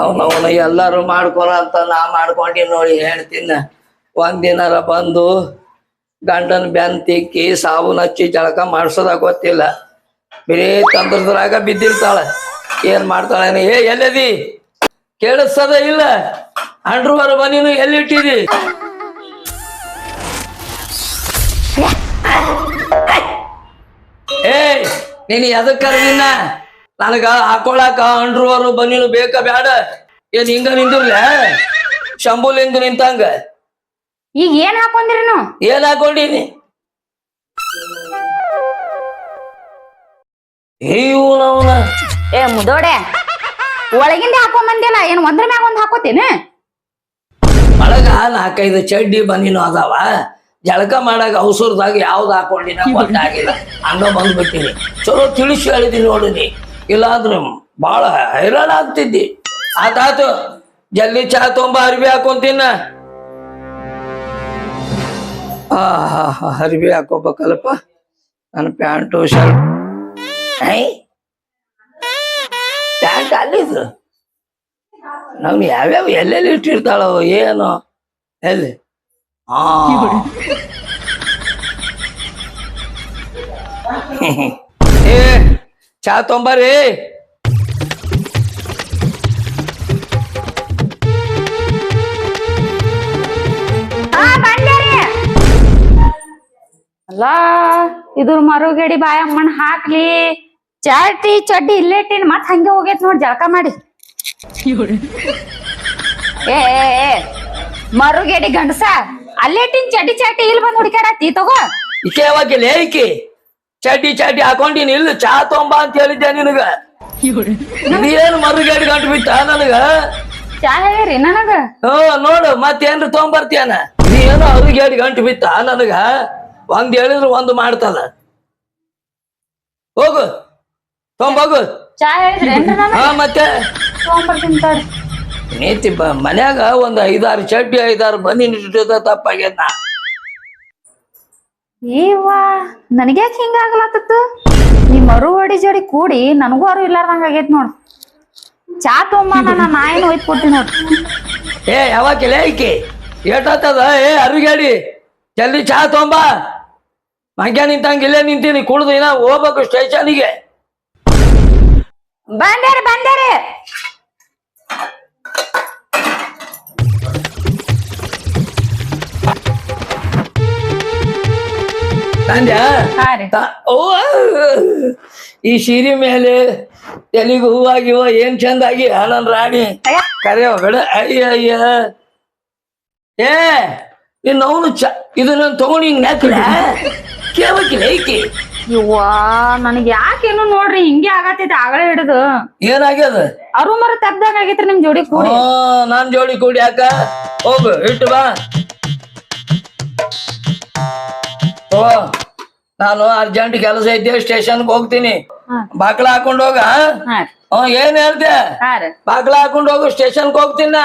ಅವನವನ ಎಲ್ಲಾರು ಮಾಡ್ಕೊಳ ಅಂತ ನಾ ಮಾಡ್ಕೊಂಡಿ ನೋಡಿ ಹೇಳ್ತೀನಿ. ಒಂದಿನಾರ ಬಂದು ಗಂಡನ ಬೆನ್ ತಿಕ್ಕಿ ಸಾಬೂನ್ ಹಚ್ಚಿ ಜಳಕ ಮಾಡ್ಸೋದ ಗೊತ್ತಿಲ್ಲ. ಬರೀ ತಂದ್ರದ್ರಾಗ ಬಿದ್ದಿರ್ತಾಳ. ಏನ್ ಮಾಡ್ತಾಳೆ ಏ, ಎಲ್ಲದಿ? ಕೇಳಿಸ್ತದ ಇಲ್ಲ? ಅಂಡ್ರು ಬರ ಎಲ್ಲಿಟ್ಟಿದಿ ಏಯ್, ನೀನು ಎದಕ್ ಕರೆದಿನ? ನನಗ ಹಾಕೊಳಕ ಅಂಡ್ರವರು ಬನ್ನಿನ ಬೇಕ ಬ್ಯಾಡ. ಏನ್ ಹಿಂಗ ನಿಂದಿರ್ಲ? ಶಂಭುಲಿಂದ ನಿಂತಂಗ. ಈಗ ಏನ್ ಹಾಕೊಂಡಿರಿ ನೀವು? ಏನ್ ಹಾಕೊಂಡೀನಿ ಇವನವನ ಏ ಮುದೋಡೆ ಒಳಗಿಂದ ಹಾಕೊಂಡ್ ಬಂದಿಲ್ಲ ಏನ್ ಒಂದ್ರ ಮ್ಯಾಗ ಒಂದ್ ಹಾಕೋತೇನೆ? ಒಳಗ ನಾಲ್ಕೈದು ಚಡ್ಡಿ ಬನ್ನಿನು ಅದಾವ. ಜಳಕ ಮಾಡಾಗ ಅವಸರದಾಗ ಯಾವ್ದು ಹಾಕೊಂಡಿನ ಗೊತ್ತಾಗಿಲ್ಲ ಹಂಗ ಬಂದ್ಬಿಟ್ಟಿನಿ. ಚಲೋ ತಿಳಿಸಿ ಹೇಳಿದೀನಿ ನೋಡು ನೀ. ಇಲ್ಲಾಂದ್ರೆ ಭಾಳ ಹೈರಾಣ ಆಗ್ತಿದ್ದಿ. ಆತಾತು ಜಲ್ದಿ ಚಾ ತೊಂಬ ಅರ್ಬಿ ಹಾಕೊಂತೀನ ಆ ಹಾ ಹಾ ಅರ್ಬಿ ಹಾಕೋಬೇಕಲ್ಲಪ್ಪ. ನನ್ನ ಪ್ಯಾಂಟು ಶರ್ಟ್. ಐ ಪ್ಯಾಂಟ್ ಅಲ್ಲಿದು. ನಾವು ಯಾವ್ಯಾವ ಎಲ್ಲೆಲ್ಲಿ ಇಟ್ಟಿರ್ತಾಳೋ ಏನು. ಎಲ್ಲಿ? ಆ. ಏ ಚಾ ತೊಂಬರಿ ಆ ಬಂದ್ಯಾರಿ ಅಲ್ಲ ಇದ್ರ ಮರುಗಡಿ ಬಾಯ ಮಣ್ ಹಾಕ್ಲಿ. ಚಾಟಿ ಚಡ್ಡಿ ಇಲ್ಲೇ ಮತ್ತೆ ಮತ್ ಹಂಗೆ ಹೋಗೈತ್ ನೋಡ್ ಜಳಕ ಮಾಡಿ. ಏ ಮರುಗೇಡಿ ಗಂಡಸ ಅಲ್ಲೇ ಇಟ್ಟಿನ್ ಚಡ್ಡಿ ಚಾಟಿ ಇಲ್ಲಿ ಬಂದ್ ತೀ ತಗೋ. ಇಕೆ ಯಾವಾಗಿಲ್ಲ ಈಕೆ? ಚಡ್ಡಿ ಚಡ್ಡಿ ಹಾಕೊಂಡಿನಿ ಇಲ್ಲ ಚಾ ತೊಂಬ ಅಂತ ಹೇಳಿದ್ದೆ ನಿನಗ? ನೀನ್ ಮರು ಗಾಡಿ ಗಂಟು ಬಿತ್ತ ನನಗ? ಚಾ ನನಗ? ಹ್ಮ್ ನೋಡು ಮತ್ತೇನ್ರ ತೊಗೊಂಬರ್ತೀಯನ ನೀನು ಅರುಗೇಡಿ ಗಂಟು ಬಿತ್ತ ನನಗ? ಒಂದ್ ಹೇಳಿದ್ರು ಒಂದು ಮಾಡ್ತದ ಹೋಗು. ತೊಂಬೋಗು ಚಾ ಹಾ ಮತ್ತೆ. ನೀತಿ ಮನ್ಯಾಗ ಒಂದ್ ಐದಾರು ಚಡ್ಡಿ ಐದಾರು ಬನ್ನಿ ನಿಟ್ಟಿದ ತಪ್ಪಾಗ್ಯದ ನಾ. ಏವ್ವಾ ನನಗ್ಯಾಕೆ ಹಿಂಗಾಗ್ಲತ್ತತ್ತು ಈ ಮರು ಹೊಡಿ ಜೋಡಿ ಕೂಡಿ ನನಗೂ ಅರು ಇಲ್ಲಾರ್ದಂಗ ಆಗೈತ್ ನೋಡ್. ಚಾ ತೊಂಬ ನನ್ನ ನಾಯಿನ ಒಯ್ದು ಕೊಡ್ತೀನಿ ನೋಡು. ಏ ಯಾವಾಗ ಐಕಿ ಏಟಾತದ ಏ ಅರುಗೇಡಿ ಜಲ್ದಿ ಚಾ ತೊಂಬ ಮಂಗ್ಯ ನಿಂತಂಗ ಇಲ್ಲೇ ನಿಂತೀನಿ ಕುಡ್ದು ಇನ್ನ ಹೋಗ್ಬೇಕು ಸ್ಟೇಷನ್ಗೆ ಬಂದೇರಿ ಬಂದೇರಿ. ತಂದ್ಯಾ? ಹಾ ರೀ. ತ- ಅವ್ವ! ಈ ಸೀರೆ ಮೇಲೆ ಎಲಿಗೆ ಹೂವಾಗಿವ ಏನ್ ಚಂದಾಗಿ ನನ್ ರಾಣಿ. ಅಯ್ಯ. ಕರೆಯೋ ಬೇಡ. ಅಯ್ಯ ಅಯ್ಯ. ಏ ಇನ್ನು ಅವನು ಚ ಇದು ನಾನು ತಗೊಂಡು ಹಿಂಗ್ ನಾಕಿಲ್ಲ ಕೇಳಬೇಕಿಲ್ಲ ಐಕಿ ಇವ್ವ ನನಗ್ ಯಾಕೇನು ನೋಡ್ರಿ ಹಿಂಗೆ ಆಗತೈತಿ ಆಗಲೇ ಹಿಡಿದು. ಏನಾಗ್ಯದ? ಅರು ಮರ ತಪ್ದಾಗ ಆಗೈತ್ರಿ ನಿಮ್ ಜೋಡಿ ಕೂಡಿ. ಹಾ ನಾನ್ ಜೋಡಿ ಕೂಡಿ ಯಾಕ? ಹೋಗು ಇಟ್ಟು ಬಾ. ಓ ನಾನು ಅರ್ಜೆಂಟ್ ಕೆಲಸ ಇದ್ದೆ ಸ್ಟೇಷನ್ಗೆ ಹೋಗ್ತೀನಿ. ಬಾಕ್ಲ ಹಾಕೊಂಡ್ ಹೋಗ ಹ್ಮ್ ಏನ್ ಹೇಳ್ತೆ ಬಾಗ್ಲ ಹಾಕೊಂಡ್ ಹೋಗು ಸ್ಟೇಷನ್ಗೆ ಹೋಗ್ತೀನ?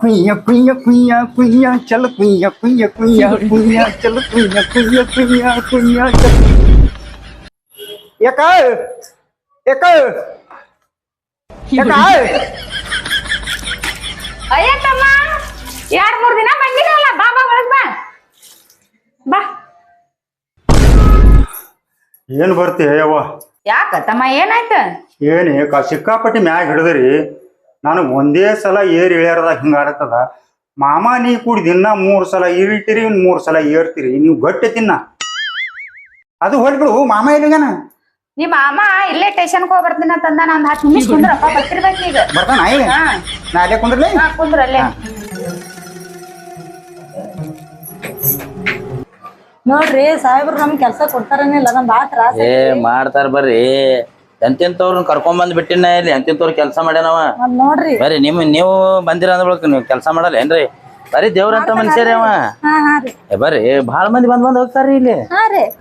ಕುಯ್ಯ ಕುಯ್ಯ ಕುಯ್ಯ ಕುಯ್ಯ ಚಲ ಕುಯ್ಯ ಕುಯ್ಯ ಕುಯ್ಯ ಕುಯ್ಯ ಚಲ ಕುಯ್ಯ ಕುಯ್ಯ ಕುಯ್ಯ ಕುಯ್ಯ ಚಲ ಯಾಕ ಯಾಕ ಯಾಕ ಅಯ್ಯ ತಮ್ಮ ಎರಡ್ ಮೂರ್ ದಿನ ಬಂದಿರಲ್ಲ ಬಾ ಬಾ ಒಳಗ್ ಬಾ. ಬಾ. ಏನ್ ಬರ್ತಿ ಯವ್ವ ಯಾಕ ತಮ್ಮ ಏನಾಯ್ತ? ಏನೇ ಸಿಕ್ಕಾಪಟ್ಟಿ ಮ್ಯಾಗ ಹಿಡಿದಿರಿ. ನನಗೆ ಒಂದೇ ಸಲ ಏರ್ ಇಳಿಯಾರದ ಹಿಂಗ ಆಡತ್ತದ. ಮಾಮ ನೀ ಕೂಡಿ ದಿನ ಮೂರ್ ಸಲ ಇಳಿತೀರಿ ಮೂರ್ ಸಲ ಏರ್ತೀರಿ ನೀವು ಗಟ್ಟಿ ತಿನ್ನ. ಅದು ಹೊಡ್ಬಿಡು ಮಾಮ ಇಲ್ಲಿಗನ ನಿಮ್ಮ ಮಾಮ ಇಲ್ಲೇ ಟೇಷನ್ ಹೋಗಿ ಬರ್ತೀನಿ ಅಂತಂದ ನಾನು ಹತ್ತು ನಿಮಿಷ ಕುಂದ್ರಪ್ಪ ಬರ್ತಿರ್ಬೇಕು ಈಗ. ಬರ್ತಾನ ಇಲ್ಲಿ? ಹಾ. ನಾ ಅಲ್ಲೇ ಕುಂದ್ರಲೇ? ಹಾ ಕುಂದ್ರ ಅಲ್ಲೇ. ನೋಡ್ರಿ ಸಾಹೇಬ್ರು ನಮ್ ಕೆಲ್ಸ ಕೊಡ್ತಾರನಿಲ್ಲ ನಮ್ ಬಾತ್ರ ತ್ರಾಸ ಏ ಮಾಡ್ತಾರ ಬರ್ರಿ. ಎಂತೆಂತವ್ರನ್ನ ಕರ್ಕೊಂಡ್ ಬಂದ್ ಬಿಟ್ಟಿನ ಇಲ್ಲಿ? ಎಂತಿಂತವ್ರ ಕೆಲಸ ಮಾಡ್ಯಾನವ? ನೋಡ್ರಿ. ಬರೀ ನಿಮ್ ನೀವು ಬಂದಿರ ಅಂದ್ರ ನೀವು ಕೆಲಸ ಮಾಡಲ್ಲ ಏನ್ರಿ? ಬರೀ ದೇವ್ರಂತ ಮನುಷ್ಯರೇ ಅವ. ಹಾ ಹಾ ರೀ. ಏ ಬರ್ರಿ ಭಾಳ ಮಂದಿ ಬಂದ್ ಬಂದ್ ಹೋಗ್ತಾರ್ರಿ ಇಲ್ಲಿ.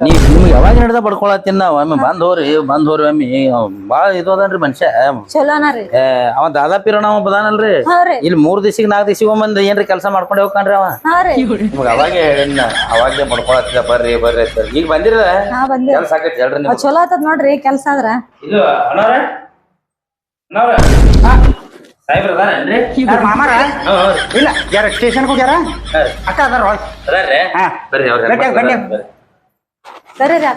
ನೀವ್ ನಿಮ್ಗೆ ಯಾವಾಗ ಹಿಡ್ದ ಬಡ್ಕೊಳತ್ತೀನಿ ನಾವು? ಒಮ್ಮೆ ಬಂದ್ ಹೋರಿ ಬಂದ್ ಹೋರಿ ಒಮ್ಮಿ. ಬಾಳ ಭಾಳ ಇದು ಅದನ್ರಿ ಮನುಷ್ಯ. ಏ ಅವ ದಾದಾ ಪಿರೋಣ ಅವ ಬದಾನಲ್ರಿ. ಇಲ್ಲಿ ಮೂರ್ ದಿವಸ ನಾಲ್ಕು ದಿವ್ಸಿಗೆ ಒಮ್ಮಂದ್ ಏನ್ರಿ ಕೆಲಸ ಮಾಡ್ಕೊಂಡೆ ಹೋಗ್ಕನ್ರಿ ಅವ. ಹಾ ರೀ. ನಿಮ್ಗೆ ಅವಾಗೆ ಹೇಳಿನ ಅವಾಗೆ ಬಡ್ಕೊಳತ್ತಿದ ಬರ್ರಿ ಬರ್ರಿ ಅಂತ ಈಗ ಬಂದಿರ? ಹಾ ಬಂದಿ ಕೆಲ್ಸ ಆಗೈತಿ ಹೇಳ್ರಿ ಚಲೋ ಆತದ್ ನೋಡ್ರಿ ಕೆಲ್ಸ ಆದ್ರ. ಇದು ಅಣ್ಣವ್ರ ಅಣ್ಣವ್ರ ಸಾಹೇಬ್ರ ಅದಾರೇನ್ರಿ ಯಾರ್ ಮಾಮಾರ? ಇಲ್ಲ ಯಾರ ಸ್ಟೇಷನ್ಗೆ ಹೋಗ್ಯಾರ? ಅಕ್ಕ ಅದಾರ ಒಳಗ್. ಅದಾರ್ರಿ? ಹಾ. ಬರ್ರಿ ಅವ್ರ ಗಟ್ಟಿ ಆಗ್, ಗಟ್ಟಿ ಆಗ್. ಸರಿ ರೀ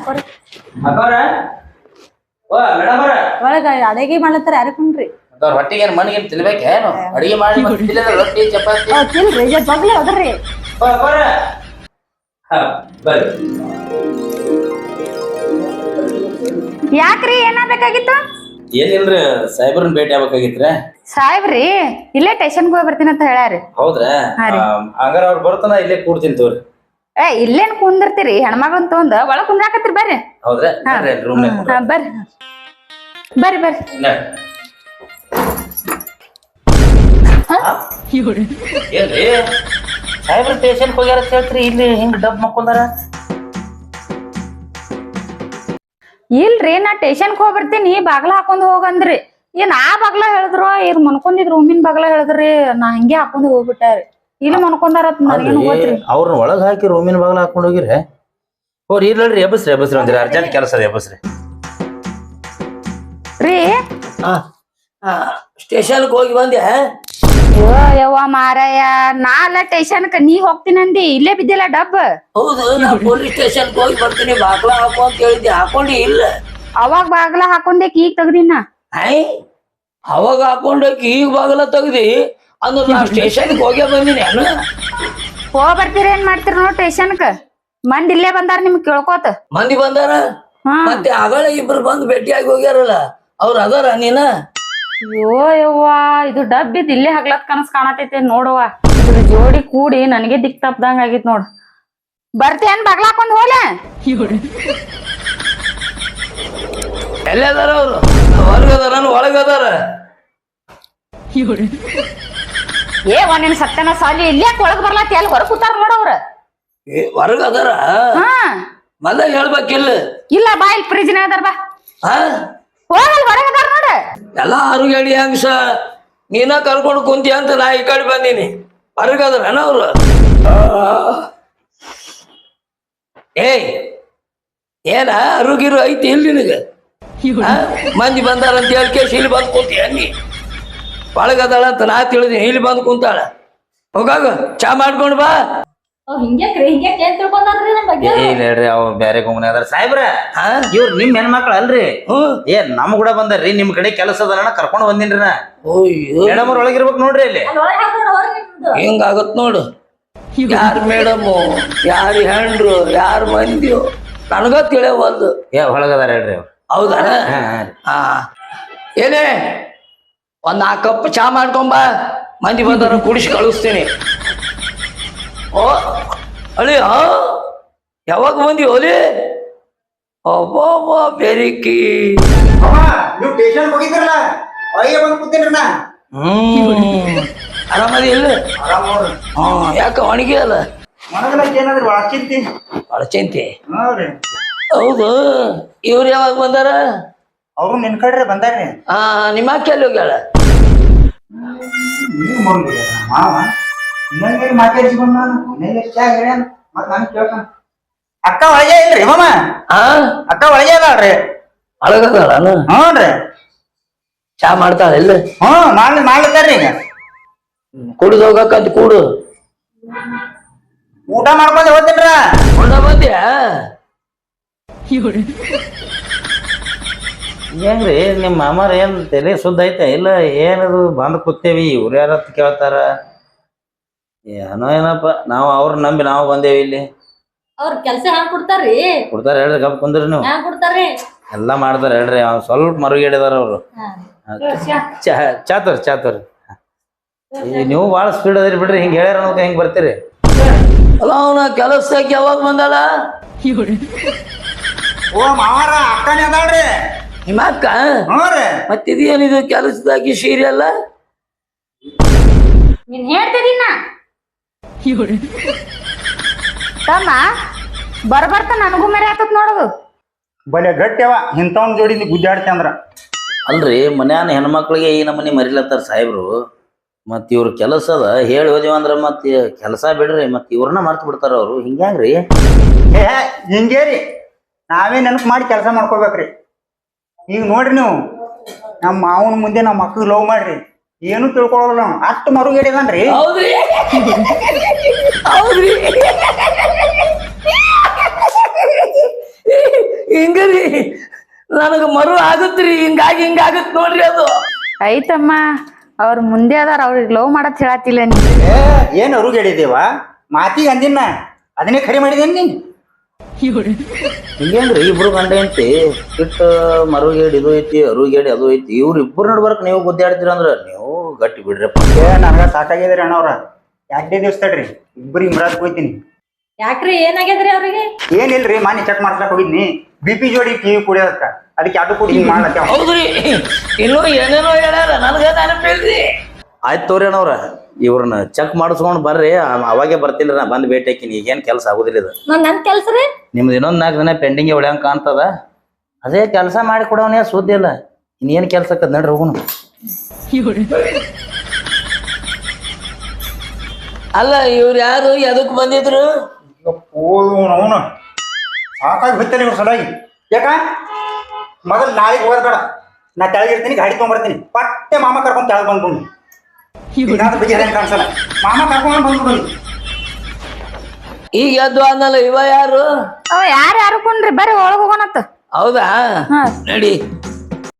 ಓ ಮೇಡಮ್ ಅವ್ರ? ಒಳಗ ಅಡಗಿ ಮಾಡ್ಲತ್ತಾರ ಕುಂಡ್ರಿ ಅವ್ರ ಹೊಟ್ಟಿಗೆ ಏನ್ ಮಣ್ಣಿಗೆ ತಿನ್ಬೇಕೇನು ಅಡಿಗೆ ಮಾಡಿ ರೊಟ್ಟಿ ಚಪಾತಿ. ಬಗ್ಲಿ ಹೋದ್ರಿ. ಹಾ ಬರ್ರಿ. ಯಾಕ್ರಿ ಏನಾಗ್ಬೇಕಾಗಿತ್ತು ಏನಿಲ್ರಿ ಸಾಹೇಬ್ರನ್ನ ಭೇಟಿ ಆಗ್ಬೇಕಾಗಿತ್ರೆ? ಸಾಹೇಬ್ರಿ ಇಲ್ಲೇ ಟೇಷನ್ ಹೋಗಿ ಬರ್ತೀನಿ ಅಂತ ಹೇಳ್ಯಾರಿ. ಹೌದ್ರಾ? ಹಾ ರೀ. ಆ, ಹಂಗಾರ ಅವ್ರು ಬರ್ತಾನ ಇಲ್ಲೇ ಕೂಡ್ತೀನಿ ತೋರಿ ಏ ಇಲ್ಲೇನ್ ಕುಂದಿರ್ತೀರಿ ಹೆಣ್ಮಗಳನ್ ತಗೊಂಡ್ ಒಳಗ್ ಕುಂದ್ರಾಕತ್ತೀರಿ ಬರ್ರಿ. ಹೌದ್ರಾ? ಹಾ. ರೂಮ್ ಹಾ ಬರ್ರಿ. ಬರ್ರಿ ಬರ್ರಿ. ಏನ್ರಿ? ಸಾಹೇಬ್ರ ಸ್ಟೇಷನ್ ಹೋಗ್ಯಾರ ಅಂತ ಹೇಳ್ತೀರಿ ಇಲ್ಲಿ ಹಿಂಗ್ ಡಬ್ ಮಕ್ಕೊಂದಾರ? ಇಲ್ರಿ ನಾ ಟೇಷನ್ ಹೋಗಿ ಬರ್ತೀನಿ ಬಾಗ್ಲ ಹಾಕೊಂಡ್ ಹೋಗಂದ್ರಿ. ಏನ್ ಆ ಬಾಗ್ಲ ಹೇಳಿದ್ರು ಇವ್ರು ಮನ್ಕೊಂಡಿದ್ ರೂಮಿನ ಬಗ್ಲ ಹೇಳಿದ್ರಿ ನಾ ಹಂಗೆ ಹಾಕೊಂಡ್ ಹೋಗ್ಬಿಟ್ಟಾರಿ ಇಲ್ಲಿ ಮನ್ಕೊಂಡಾರ ನನಗೇನು ಗೊತ್ತ್ರಿ ಅವ್ರನ್ನ ಒಳಗ್ ಹಾಕಿ ರೂಮಿನ ಬಾಗ್ಲ ಹಾಕೊಂಡ್ ಹೋಗಿರಿ ಹೋರಿ ಇರ್ಲಲ್ರಿ ಎಬ್ಬಸ್ರಿ ಎಬ್ಬಸ್ರಿ ಅಂದ್ರೆ ಅರ್ಜೆಂಟ್ ಕೆಲಸ ರೀ? ಎಬ್ಬಸ್ರಿ ರೀ ಸ್ಟೇಷನ್ಗೆ ಹೋಗಿ ಬಂದೆ ಓ ಯವ್ವ ಮಾರಾಯ ನಾ ಅಲ್ಲ ಸ್ಟೇಷನ್ಕ ನೀ ಹೋಗ್ತೀನಂದಿ ಇಲ್ಲೇ ಬಿದ್ದಿಲ್ಲ ಡಬ್ ಹೌದು ನಾ ಪೊಲೀಸ್ ಸ್ಟೇಷನ್ಗೆ ಹೋಗಿ ಬರ್ತೀನಿ ಬಾಗ್ಲ ಹಾಕು ಅಂತ ಹೇಳಿದ್ದೆ ಹಾಕೊಂಡಿ ಇಲ್ಲ. ಅವಾಗ ಬಾಗ್ಲ ಹಾಕೊಂಡೆ ಈಗ ತೆಗ್ದಿನ ಐ ಅವಾಗ ಹಾಕೊಂಡೋಗಿ ಈಗ ಬಾಗಲ ತೆಗ್ದಿ ಅಂದ್ರೆ ನಾ ಸ್ಟೇಷನ್ಗೆ ಹೋಗೇ ಬಂದಿನಿ ಅಣ್ಣ ಹೋಗ್ ಬರ್ತೀರ ಏನ್ ಮಾಡ್ತೀರ ನೋಡ್ ಸ್ಟೇಷನ್ಕ ಮಂದಿ ಇಲ್ಲೇ ಬಂದಾರ ನಿಮ್ಗ್ ಕೇಳ್ಕೋತ. ಮಂದಿ ಬಂದಾರ? ಮತ್ತೆ ಆಗಳ ಇಬ್ರು ಬಂದು ಭೇಟಿಯಾಗಿ ಹೋಗ್ಯಾರಲ್ಲ ಅವ್ರ ಅದಾರ ನೀನ? ಅಯ್ಯೋ ಯವ್ವ ಇದು ಡಬ್ ಇದ್ ಇಲ್ಲೇ ಹಗ್ಲತ್ ಕನಸ್ ಕಾಣತೈತಿ ನೋಡವ್ವ ಇದ್ರ ಜೋಡಿ ಕೂಡಿ ನನಗೆ ದಿಕ್ ತಪ್ದಂಗ ಆಗಿತ್ ನೋಡ್. ಬರ್ತೇನ್ ಬಗ್ಲಾಕೊಂಡ್ ಹೋಲೆ ಎಲ್ಲೇ ಅದಾರ ಅವ್ರು ಹೊರಗದಾರ ಒಳಗದಾರ. ಏ ಒಂದಿನ ಸತ್ಯನ ಸಾಲಿ ಇಲ್ಲೇ ಒಳಗ್ ಬರ್ಲಾತಿ? ಅಲ್ಲಿ ಹೊರಗ್ ಕೂತಾರ ನೋಡವ್ರ ಏ ಹೊರಗದಾರ? ಹಾ. ಮೊದ್ಲ ಹೇಳ್ಬೇಕಿಲ್ಲ. ಇಲ್ಲ ಬಾ ಇಲ್ಲಿ ಫ್ರಿಜ್ನ ಅದಾರ ಬಾ. ಹಾ? ಹೋಗಲ್ ಹೊರಗದಾರ ನೋಡ. ಎಲ್ಲ ಆರುಗಡಿ ಹಂಗ್ಸ ನೀನ ಕರ್ಕೊಂಡು ಕುಂತಿ ಅಂತ ನಾ ಈ ಕಡೆ ಬಂದೀನಿ. ಹೊರಗದಾರ ಅವ್ರು? ಏಯ್ ಏನ ಅರುಗಿರು ಐತಿ ಇಲ್ಲಿ ನಿನಗೆ? ಮಂದಿ ಬಂದಾರ ಅಂತ ಹೇಳಿ ಕೇಸಿ ಇಲ್ಲಿ ಬಂದು ಕುಂತಿ ಅನ್ನಿ ಒಳಗದಾಳ ಅಂತ ನಾ ತಿಳಿದೀನಿ ಇಲ್ಲಿ ಬಂದು ಕುಂತಾಳ. ಹೋಗಾಗ ಚಾ ಮಾಡ್ಕೊಂಡು ಬಾ. ಇಲ್ಲ ಹೇಳ್ರಿ ಅವ್ ಬ್ಯಾರೆ ಗುಮ್ನೆ ಅದಾರ. ಸಾಹೇಬ್ರ ಹಾ? ಇವ್ರ ನಿಮ್ ಹೆಣ್ಮಕ್ಳ ಅಲ್ರಿ? ಹ್ಮ್ ಏ ನಮ್ ಕೂಡ ಬಂದಾರ್ರಿ ನಿಮ್ ಕಡೆ ಕೆಲಸ ಅದಲ್ಲ ಕರ್ಕೊಂಡ್ ಬಂದಿನ್ರಿ ನಾ. ಓಯ್ಯೋ ಮೇಡಮ್ ಒಳಗಿರ್ಬೇಕು ನೋಡ್ರಿ ಇಲ್ಲಿ. ಹಿಂಗಾಗತ್ ನೋಡು. ಯಾರ ಮೇಡಮು ಯಾರು ಹೆಂಡ್ರು ಯಾರು ಮಂದಿಯೋ. ನನಗ ತಿಳಿಯವಲ್ದು ಏ ಒಳಗದಾರ ಹೇಳ್ರಿ ಅವ್ರು. ಹೌದಾ? ಹಾ ಹಾ ಏನೇ ಒಂದ್ ನಾಲ್ಕು ಕಪ್ ಚಾ ಮಾಡ್ಕೊಂಬ ಮಂದಿ ಬಂದವ್ರ ಕುಡಿಸಿ ಕಳಿಸ್ತೀನಿ. ಓ ಅಳಿ ಹಾ? ಯಾವಾಗ ಬಂದಿ ಹೋಲಿ? ಅಬ್ಬಾ ಬೆರಿಕಿ ನೀವು ಸ್ಟೇಷನ್ ಹೋಗಿದ್ರಲ್ಲ ಅಯ್ಯ ಬಂದು ಕೂತೇನ್ರಿ ನಾ ಹ್ಮ್. ಆರಾಮದಿ ಇಲ್ಲ? ಆರಾಮ್ ನೋಡ್ರಿ ಹಾ ಯಾಕ ಒಣಗಿ ಅಲ್ಲ ಮನಗಲಕ್ಕೆ ಏನಾದ್ರೂ ಒಳಚಿಂತಿ? ಚಿಂತಿ ಭಾಳ ಚಿಂತೆ ಹಾ ರೀ ಹೌದು. ಇವ್ರು ಯಾವಾಗ ಬಂದಾರ? ಅವ್ರು ನಿನ್ ಕಡ್ರೆ ಬಂದಾರ್ರಿ. ಆ ನಿಮ್ಮ ಕೇಳಿ ಹೋಗ್ಯಾಳ? ನೀವು ಬಂದ್ರಿ ಮಾವ. ಇನ್ನೊಂದು ಮಾತಾಡಿಸಿ ಬಂದ ನಾನು? ಇನ್ನೊಂದು ಚಾ ಮತ್ ನಾನು ಕೇಳ್ತಾನ. ಅಕ್ಕ ಒಳಗೆ ಇಲ್ರಿ ಮಾಮ. ಆ? ಅಕ್ಕ ಒಳಗೆ ಅದಾಳ್ರಿ. ಅಳಗದಾಳ ಹ್ಞೂನ್ರಿ. ಚಾ ಮಾಡ್ತಾಳ ಇಲ್ಲ ಹ್ಞೂ ಮಾಡ್ಲಿ ಮಾಡ್ಲತ್ತಾರ್ರಿ ಈಗ. ಕುಡಿದು ಹೋಗಕ್ಕಂತ ಕೂಡು. ಊಟ ಮಾಡ್ಕೊಂಡ್ ಹೋಗ್ತೀನ್ರ? ಬಂದ್ಯಾ ಹೆಂಗ್ರಿ ನಿಮ್ಮ ಮಾಮಾರ ಏನ್ ತಲೆ ಸುದ್ದ ಐತೆ? ಇಲ್ಲ ಏನದು ಬಂದ್ ಕೂತೇವಿ ಇವ್ರು ಯಾರ ಅಂತ ಕೇಳ್ತಾರ? ಏನೋ ಏನಪ್ಪ ನಾವು ಅವ್ರ ನಂಬಿ ನಾವು ಬಂದೇವಿ ಇಲ್ಲಿ. ಅವ್ರ ಕೆಲ್ಸ ಹ್ಯಾಂಗ್ ಕೊಡ್ತಾರ್ರಿ? ಕೊಡ್ತಾರ ಹೇಳ್ರಿ ಗಪ್ ಕುಂದ್ರಿ ನೀವು. ಹ್ಯಾಂಗ್ ಕೊಡ್ತಾರ್ರಿ? ಎಲ್ಲಾ ಮಾಡ್ತಾರ ಹೇಳ್ರಿ ಅವ್ನು ಸ್ವಲ್ಪ ಮರುಗಿಡಿದಾರ ಅವ್ರು. ಚಾ ಚಾತರ್ ಚಾತರ್. ನೀವು ಭಾಳ ಸ್ಪೀಡ್ ಅದ್ರಿ ಬಿಡ್ರಿ ಹಿಂಗೆ ಹೇಳ್ಯಾರ ಅನ್ನೋಕೆ ಹೆಂಗ್ ಬರ್ತೀರಿ. ಅಲ್ಲ ಅವನ ಕೆಲಸಕ್ಕೆ ಯಾವಾಗ ಬಂದಾಳ? ಓ ಮಾವಾರ ಅಕ್ಕನೇ ಅದಾಳ್ರಿ. ನಿಮ್ಮ ಅಕ್ಕ ಹ್ಞೂ ರೀ. ಮತ್ತಿದೇನಿದು ಕೆಲಸದಾಗಿ ಸೀರೆ ಅಲ್ಲ? ನೀನ್ ಹೇಳ್ತಿದೀನ ತಮ್ಮ ಬರ್ಬರ್ತ ನನಗೂ ಮರೆ ಆತತ್ ನೋಡೋದು. ಬಲೆ ಗಟ್ಟ್ಯವ ಇಂಥವ್ನ ಜೋಡಿ ನೀ ಗುದ್ದಾಡ್ತಿ ಅಂದ್ರ. ಅಲ್ರಿ ಮನ್ಯಾನ ಹೆಣ್ಮಕ್ಳಿಗೆ ಈ ನಮ್ಮನೆ ಮರಿಲತ್ತಾರ ಸಾಹೇಬ್ರು. ಮತ್ ಇವ್ರ ಕೆಲಸ ಅದ ಹೇಳಿ ಹೋದಿವ ಅಂದ್ರ ಮತ್ ಕೆಲಸ ಬಿಡ್ರಿ ಮತ್ ಇವ್ರನ್ನ ಮರ್ತ್ ಬಿಡ್ತಾರ ಅವ್ರು. ಹಿಂಗ್ಯಾಂಗ್ರಿ? ಏ ಹಿಂಗೇ ರೀ ನಾವೇ ನೆನಪು ಮಾಡಿ ಕೆಲಸ ಮಾಡ್ಕೋಬೇಕ್ರಿ. ಈಗ ನೋಡ್ರಿ ನೀವು ನಮ್ಮ ಮಾವನ ಮುಂದೆ ನಮ್ಮ ಮಕ್ಕಳು ಲವ್ ಮಾಡ್ರಿ. ಏನು ತಿಳ್ಕೊಳಲ್ಲ ನಾವು. ಅಷ್ಟು ಮರುಗೇಡಿದನ್ರಿ. ಹಿಂಗ್ರಿ. ನನಗ ಮರು ಆಗತ್ರಿ. ಹಿಂಗಾಗಿ ಹಿಂಗಾಗತ್ ನೋಡ್ರಿ ಅದು. ಐತಮ್ಮ ಅವ್ರ ಮುಂದೆ ಅದಾರ ಅವ್ರಿಗೆ ಲವ್ ಮಾಡತ್ ಹೇಳತ್ತಿಲ್ಲ ನೀ ಏನ್ ಏನು ಅರುಗೇಡಿದೇವ? ಮಾತಿಗೆ ಅಂದಿನ. ಅದನ್ನೇ ಖರೆ ಮಾಡಿದೇನ್ ನೀ? ಹಿಂಗೇನ್ರಿ ಇಬ್ರು ಗಂಡ ಐತಿ ಇಟ್ಟು ಮರುಗೇಡ್ ಇದು ಐತಿ ಅರುಗೇಡ್ ಅದು ಐತಿ ಇವ್ರ ಇಬ್ರು ನಡ್ಬರ್ಕ್ ನೀವು ಗುದ್ದಾಡ್ತೀರ ಅಂದ್ರ ನೀವು ಗಟ್ಟಿ ಬಿಡ್ರಪ್ಪ. ಏ ನನಗ ಸಾಕಾಗಿದ್ರಿ ಅಣ್ಣವ್ರ ಯಾಕೆ ದಿವ್ಸ ತಡ್ರಿ? ಇಬ್ರು ಮುರಾದ್ ಹೋಯ್ತೀನಿ ಯಾಕ್ರಿ ಏನಾಗ್ಯದ್ರಿ ಅವ್ರಿಗೆ? ಏನಿಲ್ರಿ ಮಾನಿ ಚೆಕ್ ಮಾಡ್ಸಕ್ ಹೋಗಿದ್ನಿ. ಬಿ ಪಿ ಜೋಡಿ ಟಿವಿ ಕುಡಿಯೋದಕ್ಕ. ಅದಕ್ಕೆ ಅದು ಕೂಡ ಹಿಂಗ್ ಮಾಡ್ಲಕ್ಕ? ಹೌದ್ರಿ. ಇನ್ನೂ ಏನೇನೋ ಹೇಳ್ಯಾರ ನನಗೆ ನೆನಪಿಲ್ರಿ. ಆಯ್ತು ತೋರಿ ಅಣ್ಣವ್ರ ಇವ್ರನ್ನ ಚೆಕ್ ಮಾಡಿಸ್ಕೊಂಡು ಬರ್ರಿ. ಆ- ಅವಾಗೆ ಬರ್ತಿಲ್ಲ ನಾ ಬಂದ್ ಭೇಟಿ ಹಾಕಿನಿ ಈಗೇನ್ ಕೆಲಸ ಆಗುದಿಲ್ಲ ಇದು. ನಾನ್ ನನ್ ಕೆಲ್ಸ ರೀ? ನಿಮ್ದು ಇನ್ನೊಂದ್ ನಾಲ್ಕು ದಿನ ಪೆಂಡಿಂಗ್ ಉಳ್ಯಂಗ್ ಕಾಣ್ತದ. ಅದೇ ಕೆಲಸ ಮಾಡಿ ಕೊಡವನೇ ಸುದ್ದಿ ಇಲ್ಲ. ಇನ್ನೇನ್ ಕೆಲ್ಸಕ್ಕದ್ ನಡ್ರಿ ಹೋಗುನು. ಅಲ್ಲ ಇವ್ರು ಯಾರು? ಎದಕ್ ಬಂದಿದ್ರು? ಅವನು ಸಾಕಾಗಿ ಹೋಗ್ತಾನೆ ಇವ್ರು ಸಡಾಗಿ ಯಾಕ? ಮೊದಲು ನಾಳೆಗೆ ಹೋಗೋದ್ ಬೇಡ. ನಾ ತೆಳಗಿರ್ತೀನಿ ಗಾಡಿ ತೊಗೊಂಬರ್ತೀನಿ. ಪಟ್ಟೆ ಮಾಮ ಕರ್ಕೊಂಡು ಕೆಳಗೆ ಬಂದ್ಬಿಡು. ಕಾಣಿಸಲ್ಲ. ಮಾಮ ಕರ್ಕೊಂಡ್ ಬಂದ್ಬಿಡು ಈಗ ಎದ್ದು ಅನ್ನಲ್ಲ ಇವ ಯಾರು? ಅವ ಯಾರು ಯಾರು ಕುಣ್ರಿ ಬರ್ರಿ ಒಳಗ್ ಹೋಗೋಣತ್ತ ಹೌದಾ? ನಡಿ.